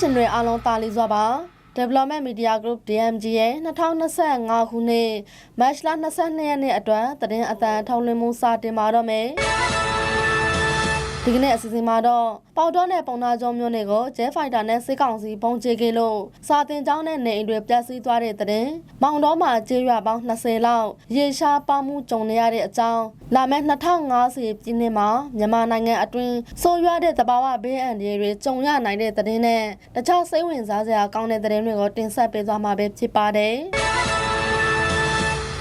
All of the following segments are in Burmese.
ရှင်တွေအားလုံးတာလီစွာပါ Development Media Group DMG ရဲ့2025ခုနှစ်မတ်လ22ရက်နေ့အတွက်သတင်းအတန်ထုတ်လွှင့်မှုစတင်ပါတော့မယ် ဒီကနေ့အစီအစဉ်မှာတော့ပေါတော့နဲ့ပုံနာကျုံမျိုးတွေကိုဂျဲဖိုက်တာနဲ့စစ်ကောင်စီပုံချေခဲ့လို့စာတင်ကျောင်းနဲ့နေအိမ်တွေပျက်စီးသွားတဲ့တဲ့တင်။မောင်တော်မှာကျေးရွာပေါင်း20လောက်ရေရှားပေါမှုကြုံနေရတဲ့အကြောင်းလာမယ့်2050ပြည်နှစ်မှာမြန်မာနိုင်ငံအတွင်းဆိုးရွားတဲ့သဘာဝဘေးအန္တရာယ်တွေကြုံရနိုင်တဲ့တဲ့တင်နဲ့တခြားစိတ်ဝင်စားစရာကောင်းတဲ့တဲ့တင်တွေကိုတင်ဆက်ပေးသွားမှာပဲဖြစ်ပါတယ်။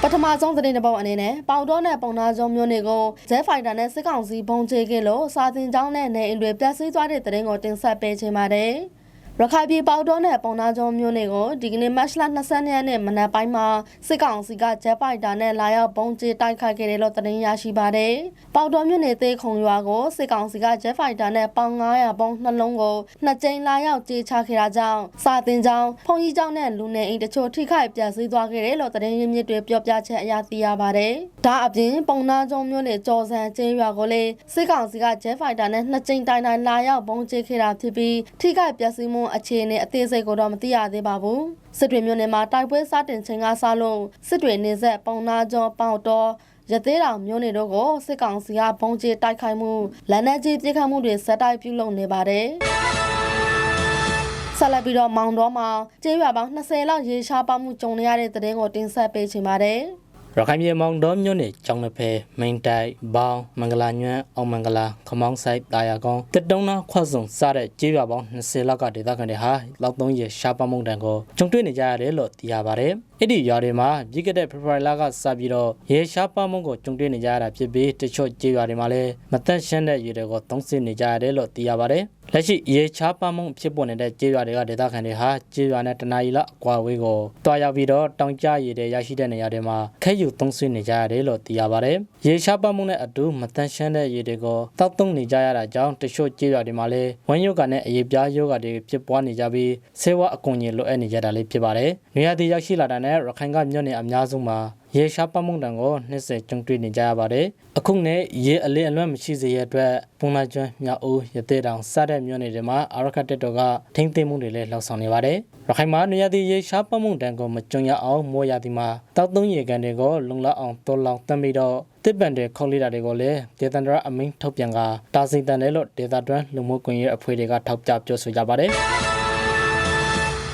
ပထမဆုံးသတင်းတစ်ပုဒ်အနေနဲ့ပေါတော့နဲ့ပုံနာကျုံမျိုးတွေကိုဇဲဖိုက်တာနဲ့စစ်ကောင်စီပုံချေခဲ့လို့စာတင်ကျောင်းနဲ့နေအိမ်တွေပျက်စီးသွားတဲ့သတင်းကိုတင်ဆက်ပေးချင်ပါတယ်။ ရခိုင်ပြည်ပေါတော့နဲ့ပုံနာကျုံမျိုးတွေကိုဒီကနေ့မတ်လ20ရက်နေ့မနက်ပိုင်းမှာစစ်ကောင်စီကဂျက်ဖိုက်တာနဲ့လာရောက်ပုံချေတိုက်ခိုက်ခဲ့တယ်လို့သတင်းရရှိပါတယ်။ပေါတော့မျိုးနေသေးခုံရွာကိုစစ်ကောင်စီကဂျက်ဖိုက်တာနဲ့ပေါင်900ပုံနှလုံးကိုနှစ်ကြိမ်လာရောက်ကြေချခဲ့တာကြောင့်စာတင်ကျောင်းဖုန်ကြီးကျောင်းနဲ့လူနေအိမ်တချို့ထိခိုက်ပျက်စီးသွားခဲ့တယ်လို့သတင်းရင်းမြစ်တွေပြောပြချက်အရသိရပါတယ်။ဒါအပြင်ပုံနာကျုံမျိုးနဲ့ကြော်စံကျေးရွာကိုလည်းစစ်ကောင်စီကဂျက်ဖိုက်တာနဲ့နှစ်ကြိမ်တိုင်တိုင်လာရောက်ပုံချေခဲ့တာဖြစ်ပြီးထိခိုက်ပျက်စီးမှုအခြေအနေအသေးစိတ်ကိုတော့မသိရသေးပါဘူးစစ်တွေမြို့နယ်မှာတိုက်ပွဲစတင်ချိန်ကစလို့စစ်တွေနေဆက်ပုံနာကျော်ပေါတော့ရသေးတောင်မြို့နယ်တို့ကိုစစ်ကောင်စီကဘုံကျတိုက်ခိုက်မှုလက်နက်ကြီးပစ်ခတ်မှုတွေဆက်တိုက်ပြုလုပ်နေပါတယ်ဆက်လက်ပြီးတော့မောင်တော်မှာကျေးရွာပေါင်း20လောက်ရေရှားပေါမှုကြုံနေရတဲ့တဲ့တင်ကိုတင်ဆက်ပေးချင်ပါတယ်။ ရခိုင်ပြည်မောင်တော်မြို့နယ်ကျောင်းတစ်ဖက်မိန်တိုင်ဘောင်းမင်္ဂလာညွန့်အောင်မင်္ဂလာခမောင်းဆိုင်တာယာကောင်တက်တုံးနာခွတ်စုံစတဲ့ကြေးရွာပေါင်း20လောက်ကဒေသခံတွေဟာလောက်သုံးရရှားပမှုန်တန်ကိုကြုံတွေ့နေကြရတယ်လို့သိရပါတယ်။အဲ့ဒီရွာတွေမှာပြီးခဲ့တဲ့ဖေဖော်ဝါရီလကစပြီးတော့ရေရှားပမှုန်ကိုကြုံတွေ့နေကြရတာဖြစ်ပြီးတချို့ကြေးရွာတွေမှာလည်းမသက်ရှင်းတဲ့ရေတွေကိုသုံးဆနေကြရတယ်လို့သိရပါတယ်။ လက်ရှိရေချားပမှုန်ဖြစ်ပေါ်နေတဲ့ကြေးရွာတွေကဒေသခံတွေဟာကြေးရွာနဲ့တနာရီလအကွာဝေးကိုတွားရောက်ပြီးတော့တောင်ကျရေတွေရရှိတဲ့နေရာတွေမှာခဲယူသုံးဆနေကြရတယ်လို့သိရပါတယ်။ရေရှားပမှုန်နဲ့အတူမတန်ရှင်းတဲ့ရေတွေကိုတောက်သုံးနေကြရတာကြောင့်တချို့ကြေးရွာတွေမှာလည်းဝမ်းယောဂနဲ့အရေးပြားယောဂတွေဖြစ်ပွားနေကြပြီးဆေးဝါးအကူအညီလိုအပ်နေကြတာလေးဖြစ်ပါတယ်။နေရာဒီရောက်ရှိလာတာနဲ့ရခိုင်ကမြို့နယ်အများစုမှာ ရေရှားပမှုန်တန်ကိုနှစ်ဆက်ကြုံတွေ့နေကြရပါတယ်။အခုနဲ့ရေအလင်းအလွတ်မရှိစေရအတွက်ပုံနာကျွန်းမြောက်ဦးရသေးတောင်စတဲ့မြို့နယ်တွေမှာအာရခတက်တော်ကထိမ့်သိမ်းမှုတွေလည်းလှောက်ဆောင်နေပါတယ်။ရခိုင်မှာနေရာဒီရေရှားပမှုန်တန်ကိုမကြုံရအောင်မိုးရသည်မှာတောက်သုံးရေကန်တွေကိုလုံလောက်အောင်တော်လောင်တတ်ပြီးတော့တစ်ပန်တွေခေါက်လေးတာတွေကိုလည်းဒေသန္တရအမိန့်ထုတ်ပြန်ကတာစိန်တန်တယ်လို့ဒေသတွင်းလူမှုကွန်ရက်အဖွဲ့တွေကထောက်ပြပြောဆိုကြပါတယ်။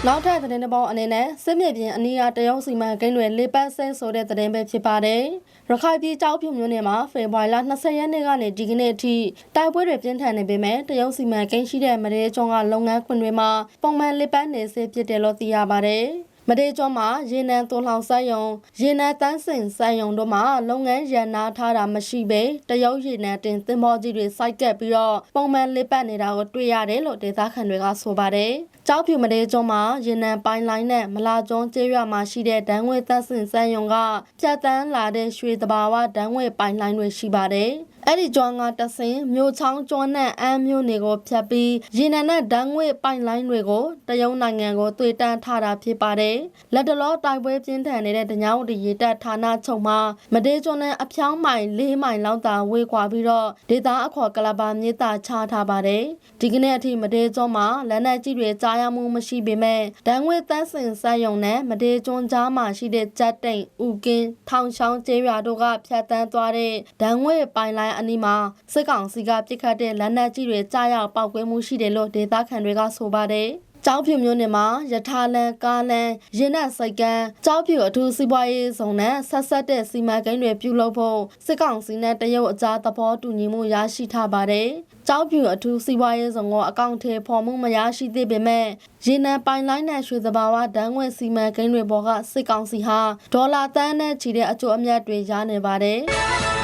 နောက်ထပ်သတင်းတစ်ပုဒ်အနေနဲ့စစ်မြေပြင်အနီးအတရုံစီမံကိန်းတွေလေပတ်ဆဲဆိုတဲ့သတင်းပဲဖြစ်ပါတယ်။ရခိုင်ပြည်ကြောက်ဖြူမြို့နယ်မှာဖေဖော်ဝါရီလ20ရက်နေ့ကနေဒီကနေ့အထိတိုက်ပွဲတွေပြင်းထန်နေပေမဲ့တရုံစီမံကိန်းရှိတဲ့မရေကျွန်းကလုပ်ငန်းခွင်တွေမှာပုံမှန်လေပတ်နေစေဖြစ်တယ်လို့သိရပါတယ်။ မဒေကျော်မှာရေနံသွန်လှောင်ဆိုင်ယုံရေနံတန်းစင်ဆိုင်ယုံတို့မှာလုပ်ငန်းရန်နာထားတာမရှိပဲတရုတ်ရေနံတင်သင်္ဘောကြီးတွေစိုက်ကပ်ပြီးတော့ပုံမှန်လစ်ပတ်နေတာကိုတွေ့ရတယ်လို့ဒေသခံတွေကဆိုပါတယ်။ကြောက်ဖြူမဒေကျော်မှာရေနံပိုင်းလိုင်းနဲ့မလာကျွန်းကျေးရွာမှာရှိတဲ့ဒန်းငွေတန်းစင်ဆိုင်ယုံကဖြတ်တန်းလာတဲ့ရွှေတဘာဝဒန်းငွေပိုင်းလိုင်းတွေရှိပါတယ်။ အဲ့ဒီကျွမ်းကတဆင်မြို့ချောင်းကျွန်းနဲ့အမ်းမြို့နယ်ကိုဖြတ်ပြီးရေနံနဲ့ဓာတ်ငွေပိုင်လိုင်းတွေကိုတရုတ်နိုင်ငံကိုတွေ့တန်းထားတာဖြစ်ပါတယ်။လက်တလောတိုက်ပွဲပြင်းထန်နေတဲ့တညောင်တရေတပ်ဌာနချုပ်မှာမဒေကျွန်းနဲ့အဖြောင်းမိုင်၄မိုင်လောက်သာဝေးကွာပြီးတော့ဒေသအခေါ်ကလဘာမြေတာချထားပါတယ်။ဒီကနေ့အထိမဒေကျွန်းမှာလက်နက်ကြီးတွေကြားရမှုမရှိပေမဲ့ဓာတ်ငွေတန်းစင်ဆက်ယုံနဲ့မဒေကျွန်းကြားမှာရှိတဲ့ဂျက်တိန်ဥကင်းထောင်ချောင်းကျေးရွာတို့ကဖြတ်တန်းသွားတဲ့ဓာတ်ငွေပိုင်လိုင်းအနီးမှာစစ်ကောင်စီကပြစ်ခတ်တဲ့လက်နက်ကြီးတွေကြားရောက်ပောက်ကွဲမှုရှိတယ်လို့ဒေသခံတွေကဆိုပါတယ်။ကျောင်းဖြူမျိုးနယ်မှာယထာလန်ကားလန်ရင်းနဲ့စိတ်ကန်းကျောင်းဖြူအထူးစီးပွားရေးဆောင်နဲ့ဆက်ဆက်တဲ့စီမံကိန်းတွေပြုလုပ်ဖို့စစ်ကောင်စီနဲ့တရုတ်အကြားသဘောတူညီမှုရရှိထားပါတယ်။ကျောင်းဖြူအထူးစီးပွားရေးဆောင်ကအကောင့်ထဲပေါ်မှုမရရှိသေးပေမဲ့ရေနံပိုင်လိုင်းနဲ့ရွှေသဘာဝဓာတ်ငွေစီမံကိန်းတွေပေါ်ကစစ်ကောင်စီဟာဒေါ်လာတန်းနဲ့ချီတဲ့အကျိုးအမြတ်တွေရနေပါတယ်။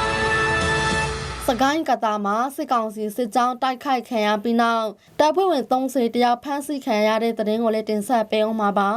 စကိုင်းကတာမှာစစ်ကောင်စီစစ်ကြောင်းတိုက်ခိုက်ခံရပြီးနောက်တပ်ဖွဲ့ဝင်30တယောက်ဖမ်းဆီးခံရတဲ့တဲ့ရင်ကိုလည်းတင်ဆက်ပေးအောင်ပါပါ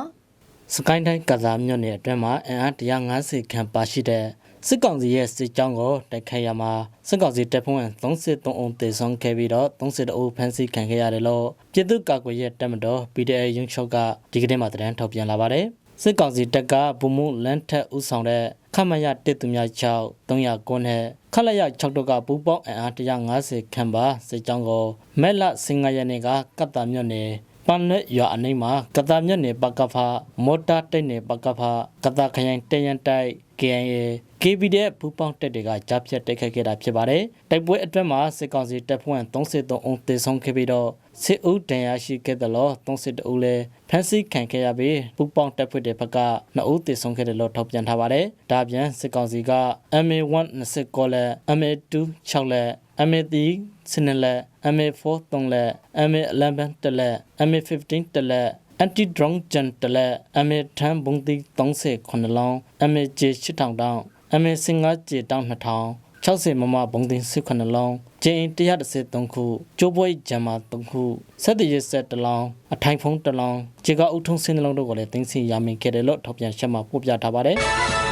စကိုင်းတိုင်းကစားမြို့နယ်အတွင်းမှာအင်အား150ခန့်ပါရှိတဲ့စစ်ကောင်စီရဲ့စစ်ကြောင်းကိုတိုက်ခိုက်ရမှာစစ်ကောင်စီတပ်ဖွဲ့ဝင်33ဦးသေဆုံးခဲ့ပြီးတော့32ဦးဖမ်းဆီးခံခဲ့ရတယ်လို့ပြည်သူ့ကာကွယ်ရေးတပ်မတော် PDA ရုံးချုပ်ကဒီကနေ့မှသတင်းထုတ်ပြန်လာပါတယ်စစ်ကောင်စီတပ်ကဗမှုလန်းထက်ဦးဆောင်တဲ့ခမရတစ်သူများ6 300ကွန်းနဲ့ ခလရ6တို့ကပူပေါင်းအင်အား150ခန့်ပါစစ်ကြောင်းကိုမဲလ15ရက်နေ့ကကပ်တာမြို့နယ်ပန်နဲ့ရွာအနိမ့်မှာကတာမြတ်နယ်ပကဖာမော်တာတိုက်နယ်ပကဖာကတာခရိုင်တရန်တိုက် KNA KPDF ဘူပေါင်းတက်တွေကကြားဖြတ်တိုက်ခိုက်ခဲ့တာဖြစ်ပါတယ်။တိုက်ပွဲအတွင်းမှာစစ်ကောင်စီတပ်ဖွဲ့33ဦးသေဆုံးခဲ့ပြီးတော့စစ်ဦးတန်ရရှိခဲ့တယ်လို့32ဦးလည်းဖမ်းဆီးခံခဲ့ရပြီးဘူပေါင်းတပ်ဖွဲ့တွေဘက်က2ဦးသေဆုံးခဲ့တယ်လို့ထောက်ပြထားပါတယ်။ဒါပြန်စစ်ကောင်စီက MA1 20ကောလက် MA2 6လက် MA3 စနလက် MA4 3လက် MA11 တလက် MA15 တလက် anti drone ဂျန်တလက် MA10 ဘုံတိ39လုံး MAJ 8000တောင်း MA15 J တောင်း2000 60မမဘုံတင်18လုံးကျင်း133ခုကျိုးပွဲဂျမ်မာ3ခုစက်တရဆက်1လုံးအထိုင်ဖုံး1လုံးခြေကအုပ်ထုံးစင်းနှလုံးတို့ကိုလည်းတင်စီရမိခဲ့တယ်လို့ထောက်ပြန်ချက်မှာပို့ပြထားပါတယ်သ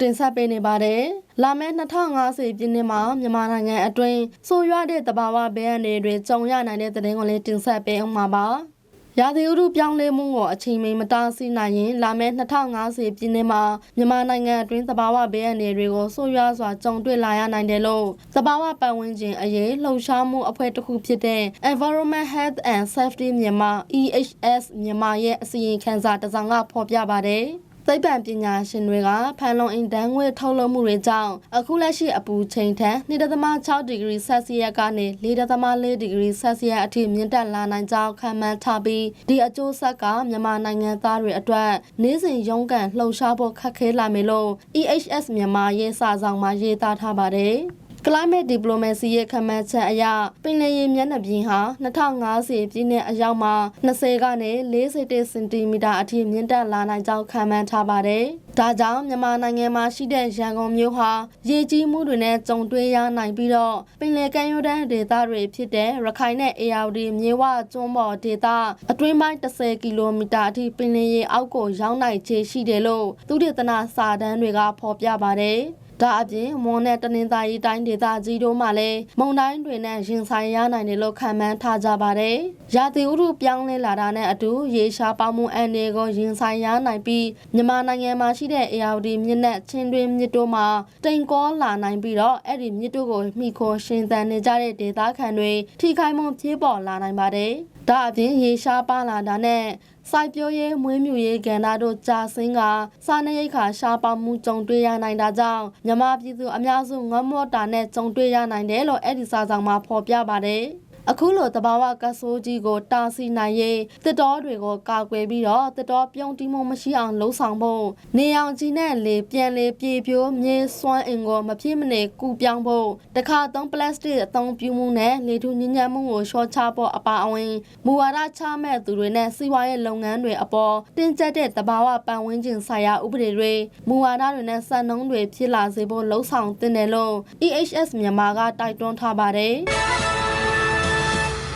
တင်းတွေကိုတင်ဆက်ပေးနေပါတယ်။လာမယ့်2050ပြည့်နှစ်မှာမြန်မာနိုင်ငံအတွင်းဆိုးရွားတဲ့တဘာဝဘေးအန္တရာယ်တွေကြုံရနိုင်တဲ့သတင်းကိုလည်းတင်ဆက်ပေးအောင်ပါပါ။ရာသီဥတုပြောင်းလဲမှုကိုအချိန်မီမတားဆီးနိုင်ရင်လာမယ့်2050ပြည့်နှစ်မှာမြန်မာနိုင်ငံအတွင်းတဘာဝဘေးအန္တရာယ်တွေကိုဆိုးရွားစွာကြုံတွေ့လာရနိုင်တယ်လို့တဘာဝပတ်ဝန်းကျင်အရေးလှုံ့ဆော်မှုအဖွဲ့တစ်ခုဖြစ်တဲ့ Environment Health and Safety မြန်မာ EHS မြန်မာရဲ့အစီရင်ခံစာတစ်စောင်ကဖော်ပြပါတယ်။ သိပ္ပံပညာရှင်တွေကဖန်လုံအိမ်ဓာတ်ငွေ့ထုတ်လွှတ်မှုတွေကြောင့်အခုလက်ရှိအပူချိန်ထက်2.6ဒီဂရီဆယ်စီယပ်ကနေ4.4ဒီဂရီဆယ်စီယပ်အထိမြင့်တက်လာနိုင်ကြောင်းခန့်မှန်းထားပြီးဒီအကျိုးဆက်ကမြန်မာနိုင်ငံသားတွေအတွက်နေ့စဉ်ရုန်းကန်လှုံ့ဆော်ဖို့ခက်ခဲလာမယ်လို့ EHS မြန်မာရေးစာဆောင်မှာရေးသားထားပါတယ်။ climate diplomacy ရဲ့ခန့်မှန်းချက်အရပင်လယ်ရေမျက်နှာပြင်ဟာ2050ပြည့်နှစ်အရောက်မှာ20ကနေ41စင်တီမီတာအထိမြင့်တက်လာနိုင်ကြောင်းခန့်မှန်းထားပါတယ်။ဒါကြောင့်မြန်မာနိုင်ငံမှာရှိတဲ့ရန်ကုန်မြို့ဟာရေကြီးမှုတွေနဲ့ကြုံတွေ့ရနိုင်ပြီးတော့ပင်လယ်ကမ်းရိုးတန်းဒေသတွေဖြစ်တဲ့ရခိုင်နဲ့အေရဝတီမြေဝကျွန်းပေါ်ဒေသအတွင်းပိုင်း10ကီလိုမီတာအထိပင်လယ်ရေအောက်ကိုရောက်နိုင်ခြေရှိတယ်လို့သုတေသနစာတမ်းတွေကဖော်ပြပါတယ်။ ဒါအပြင်မွန်နဲ့တနင်္သာရီတိုင်းဒေသကြီးတို့မှလည်းမုန်တိုင်းတွေနဲ့ရင်ဆိုင်ရနိုင်တယ်လို့ခန့်မှန်းထားကြပါတယ်။ရာသီဥတုပြောင်းလဲလာတာနဲ့အတူရေရှားပေါမှုအန်ဒီကိုရင်ဆိုင်ရနိုင်ပြီးမြန်မာနိုင်ငံမှာရှိတဲ့အေယာဝတီမြစ်နဲ့ချင်းတွင်းမြစ်တို့မှာတိမ်ကောလာနိုင်ပြီးတော့အဲ့ဒီမြစ်တို့ကိုမိခိုရှင်သန်နေကြတဲ့ဒေသခံတွေထိခိုက်မှုပြေးပေါ်လာနိုင်ပါတယ်။ ဒါအပြင်ရေရှားပါလာတာနဲ့စိုက်ပျိုးရေးမွေးမြူရေးကဏ္ဍတို့ကြာဆင်းကစားနပ်ရိက္ခာရှားပါမှုကြုံတွေ့ရနိုင်တာကြောင့်မြန်မာပြည်သူအများစုငမော့တာနဲ့ကြုံတွေ့ရနိုင်တယ်လို့အဲ့ဒီစာဆောင်မှာဖော်ပြပါတယ်။ အခုလိုတဘာဝကဆိုးကြီးကိုတားဆီးနိုင်ရေးတစ်တော်တွေကိုကာကွယ်ပြီးတော့တစ်တော်ပြုံးတိမှုမရှိအောင်လှုံ့ဆော်ဖို့နေအောင်ကြီးနဲ့လေပြန်လေပြေပြိုးမြေစွမ်းအင်ကိုမဖြစ်မနေကူပြောင်းဖို့တခါသုံးပလတ်စတစ်အသုံးပြုမှုနဲ့လေထုညဉ့်ညံ့မှုကိုရှော့ချဖို့အပါအဝင်မူဝါဒချမဲ့သူတွေနဲ့စီးပွားရေးလုပ်ငန်းတွေအပေါ်တင်းကျပ်တဲ့တဘာဝပတ်ဝန်းကျင်ဆိုင်ရာဥပဒေတွေမူဝါဒတွေနဲ့စံနှုန်းတွေဖြစ်လာစေဖို့လှုံ့ဆော်တင်တယ်လို့ EHS မြန်မာကတိုက်တွန်းထားပါတယ်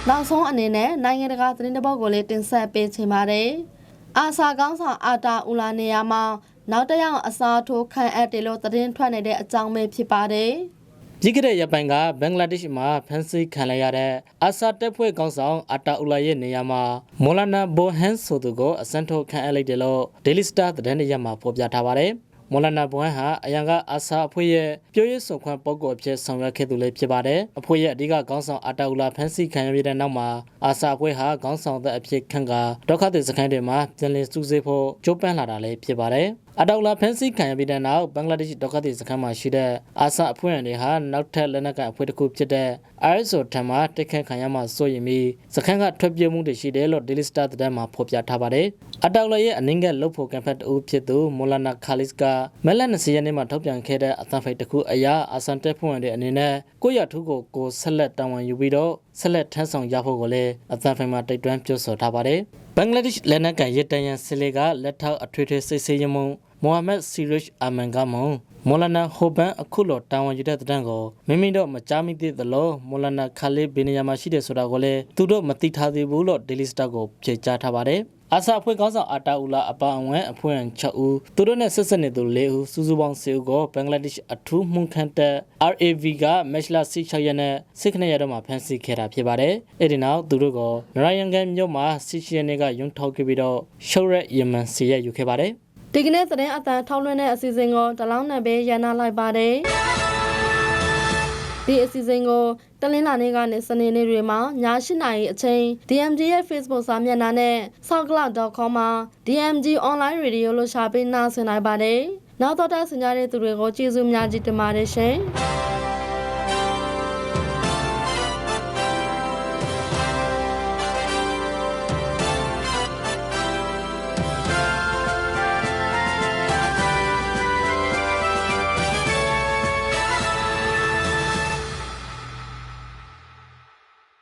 နောက်ဆုံးအနေနဲ့နိုင်ငံတကာသတင်းတပုတ်ကိုလည်းတင်ဆက်ပေးချင်ပါတယ်။အာဆာကောင်းဆောင်အာတာဦးလာနေရာမှာနောက်တစ်ယောက်အစားထိုးခံအပ်တယ်လို့သတင်းထွက်နေတဲ့အကြောင်းပဲဖြစ်ပါတယ်။ပြီးခဲ့တဲ့ရက်ပိုင်းကဘင်္ဂလားဒေ့ရှ်မှာဖမ်းဆီးခံလိုက်ရတဲ့အာဆာတပ်ဖွဲ့ကောင်းဆောင်အတာအူလာရဲ့နေရာမှာမော်လာနာဘိုဟန်ဆိုသူကိုအစမ်းထုတ်ခံအပ်လိုက်တယ်လို့ဒေလီစတာသတင်းရဲ့မှာဖော်ပြထားပါတယ်။ မော်လနာဘွမ်ဟာအရန်ကအာဆာအဖွဲ့ရဲ့ပြောရေးဆိုခွင့်ပုဂ္ဂိုလ်အဖြစ်ဆောင်ရွက်ခဲ့သူလည်းဖြစ်ပါတယ်။အဖွဲ့ရဲ့အဓိကခေါင်းဆောင်အာတာအူလာဖန်စီခံရတဲ့နောက်မှာအာဆာအဖွဲ့ဟာခေါင်းဆောင်တဲ့အဖြစ်ခံကဒုက္ခသည်စခန်းတွေမှာပြန်လည်စုစည်းဖို့ကြိုးပမ်းလာတာလည်းဖြစ်ပါတယ်။ အတောက်လာဖန်စီခံရပြီးတဲ့နောက်ဘင်္ဂလားဒေ့ရှ်ဒုက္ခသည်စခန်းမှာရှိတဲ့အာဆာအဖွဲ့ဝင်တွေဟာနောက်ထပ်လက်နက်ကိုင်အဖွဲ့တစ်ခုဖြစ်တဲ့ ISO ထံမှတိုက်ခတ်ခံရမှစိုးရင်ပြီးစခန်းကထွက်ပြေးမှုတွေရှိတယ်လို့ Daily Star သတင်းမှာဖော်ပြထားပါတယ်။အတောက်လာရဲ့အနည်းငယ်လှုပ်ဖို့ကံဖက်တူဖြစ်သူမိုလာနာခါလစ်ကမဲလက်20ရက်နေ့မှာထုတ်ပြန်ခဲ့တဲ့အသံဖိုက်တစ်ခုအရာအာဆန်တက်ဖွဲ့ဝင်တွေအနေနဲ့ကိုရထုကိုကိုဆက်လက်တာဝန်ယူပြီးတော့ဆက်လက်ထမ်းဆောင်ရဖို့ကိုလည်းအသံဖိုင်မှာတိုက်တွန်းပြောဆိုထားပါတယ်။ဘင်္ဂလားဒေ့ရှ်လက်နက်ကန်ရတန်ရန်စလီကလက်ထောက်အထွေထွေစစ်ဆေးရမှု မိုဟာမက်စီရစ်အာမန်ကမွန်မော်လနာဟိုဘန်အခုလိုတာဝန်ယူတဲ့တဲ့ကိုမိမိတို့မကြားမိသေးသလိုမော်လနာခါလေးဘီနီယာမှာရှိတယ်ဆိုတာကိုလည်းသူတို့မသိထားသေးဘူးလို့ Daily Star ကိုဖြေကြားထားပါတယ်အာဆာအဖွဲ့ကောင်းဆောင်အာတာအူလာအပါအဝင်အဖွဲ့ဝင်6ဦးသူတို့နဲ့ဆက်ဆက်နေသူ4ဦးစုစုပေါင်း10ဦးကိုဘင်္ဂလားဒေ့ရှ်အထူးမှုခန့်တဲ့ RAV ကမက်လာ16ရက်နဲ့စစ်ခနဲ့ရတော့မှဖမ်းဆီးခဲ့တာဖြစ်ပါတယ်။အဲဒီနောက်သူတို့ကိုနရယန်ကန်မြို့မှာစစ်ရှိရနေကယုံထောက်ခဲ့ပြီးတော့ရှုရက်ယမန်စီရက်ယူခဲ့ပါတယ်။ ဒီကနေ့သတင်းအတန်ထောက်လွှင့်တဲ့အစီအစဉ်ကိုတလောင်းနဲ့ပဲရန်နာလိုက်ပါတယ်။ဒီအစီအစဉ်ကိုတလင်းလာနေ့ကနေစနေနေ့တွေမှာည8:00နာရီအချိန် DMG ရဲ့ Facebook စာမျက်နှာနဲ့ soundcloud.com မှာ DMG online radio လို့ရှာပေးနှာစင်နိုင်ပါတယ်။နောက်တော့တာဆင်ကြတဲ့သူတွေကိုကျေးဇူးများကြီးတင်ပါတယ်ရှင်။